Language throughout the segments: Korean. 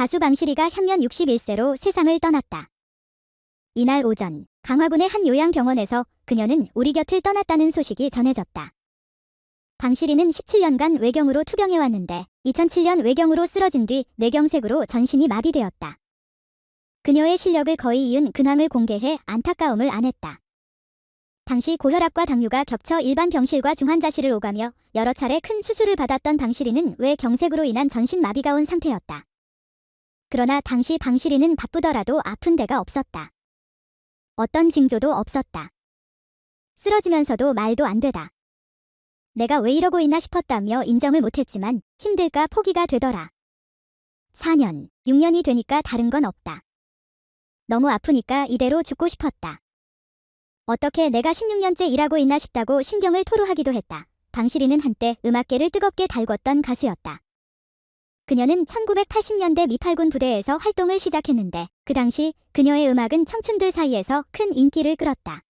가수 방실이가 향년 61세로 세상을 떠났다. 이날 오전 강화군의 한 요양병원에서 그녀는 우리 곁을 떠났다는 소식이 전해졌다. 방실이는 17년간 외경으로 투병해왔는데 2007년 외경으로 쓰러진 뒤 뇌경색으로 전신이 마비되었다. 그녀의 실력을 거의 이은 근황을 공개해 안타까움을 안했다. 당시 고혈압과 당뇨가 겹쳐 일반 병실과 중환자실을 오가며 여러 차례 큰 수술을 받았던 방실이는 외경색으로 인한 전신 마비가 온 상태였다. 그러나 당시 방실이는 바쁘더라도 아픈 데가 없었다. 어떤 징조도 없었다. 쓰러지면서도 말도 안 되다. 내가 왜 이러고 있나 싶었다며 인정을 못했지만 힘들까 포기가 되더라. 4년, 6년이 되니까 다른 건 없다. 너무 아프니까 이대로 죽고 싶었다. 어떻게 내가 16년째 일하고 있나 싶다고 신경을 토로하기도 했다. 방실이는 한때 음악계를 뜨겁게 달궜던 가수였다. 그녀는 1980년대 미팔군 부대에서 활동을 시작했는데 그 당시 그녀의 음악은 청춘들 사이에서 큰 인기를 끌었다.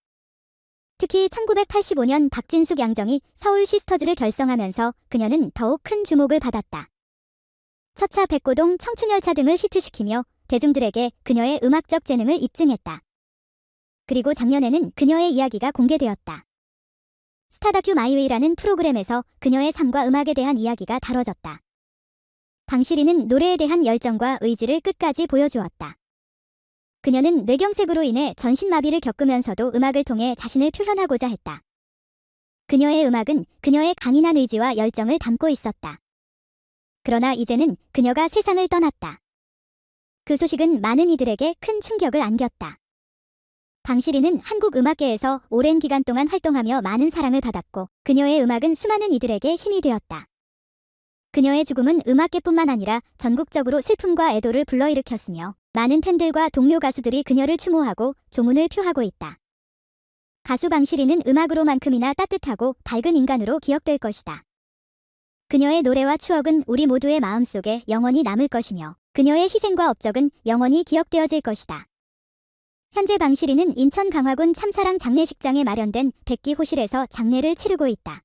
특히 1985년 박진숙 양정이 서울 시스터즈를 결성하면서 그녀는 더욱 큰 주목을 받았다. 첫차 백고동 청춘열차 등을 히트시키며 대중들에게 그녀의 음악적 재능을 입증했다. 그리고 작년에는 그녀의 이야기가 공개되었다. 스타다큐 마이웨이라는 프로그램에서 그녀의 삶과 음악에 대한 이야기가 다뤄졌다. 방실이는 노래에 대한 열정과 의지를 끝까지 보여주었다. 그녀는 뇌경색으로 인해 전신마비를 겪으면서도 음악을 통해 자신을 표현하고자 했다. 그녀의 음악은 그녀의 강인한 의지와 열정을 담고 있었다. 그러나 이제는 그녀가 세상을 떠났다. 그 소식은 많은 이들에게 큰 충격을 안겼다. 방실이는 한국 음악계에서 오랜 기간 동안 활동하며 많은 사랑을 받았고 그녀의 음악은 수많은 이들에게 힘이 되었다. 그녀의 죽음은 음악계뿐만 아니라 전국적으로 슬픔과 애도를 불러일으켰으며 많은 팬들과 동료 가수들이 그녀를 추모하고 조문을 표하고 있다. 가수 방실이는 음악으로만큼이나 따뜻하고 밝은 인간으로 기억될 것이다. 그녀의 노래와 추억은 우리 모두의 마음속에 영원히 남을 것이며 그녀의 희생과 업적은 영원히 기억되어질 것이다. 현재 방실이는 인천 강화군 참사랑 장례식장에 마련된 백기 호실에서 장례를 치르고 있다.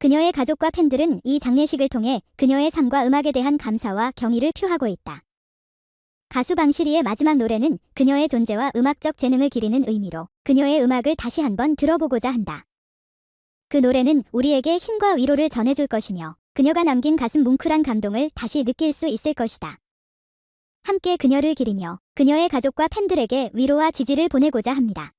그녀의 가족과 팬들은 이 장례식을 통해 그녀의 삶과 음악에 대한 감사와 경의를 표하고 있다. 가수 방실이의 마지막 노래는 그녀의 존재와 음악적 재능을 기리는 의미로 그녀의 음악을 다시 한번 들어보고자 한다. 그 노래는 우리에게 힘과 위로를 전해줄 것이며 그녀가 남긴 가슴 뭉클한 감동을 다시 느낄 수 있을 것이다. 함께 그녀를 기리며 그녀의 가족과 팬들에게 위로와 지지를 보내고자 합니다.